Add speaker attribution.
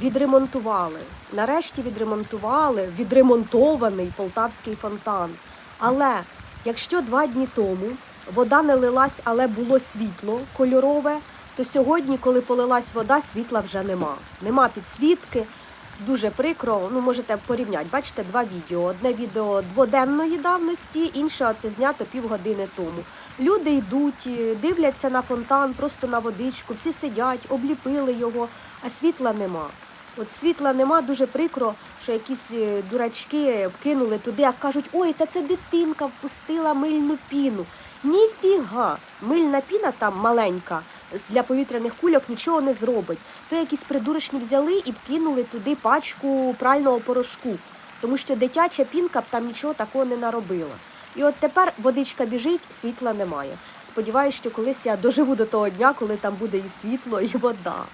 Speaker 1: відремонтували. Нарешті відремонтували відремонтований полтавський фонтан. Але якщо два дні тому вода не лилась, але було світло кольорове, то сьогодні, коли полилась вода, світла вже нема. Нема підсвітки. Дуже прикро, ну можете порівняти. Бачите, два відео. Одне відео дводенної давності, інше це знято півгодини тому. Люди йдуть, е, дивляться на фонтан, просто на водичку, всі сидять, обліпили його, а світла нема. От світла нема, дуже прикро, що якісь е, дурачки вкинули туди, а кажуть, ой, та це дитинка впустила мильну піну. Ніфіга! Мильна піна там маленька для повітряних кульок нічого не зробить. То якісь придурочні взяли і вкинули туди пачку прального порошку, тому що дитяча пінка б там нічого такого не наробила. І от тепер водичка біжить, світла немає. Сподіваюсь, що колись я доживу до того дня, коли там буде і світло, і вода.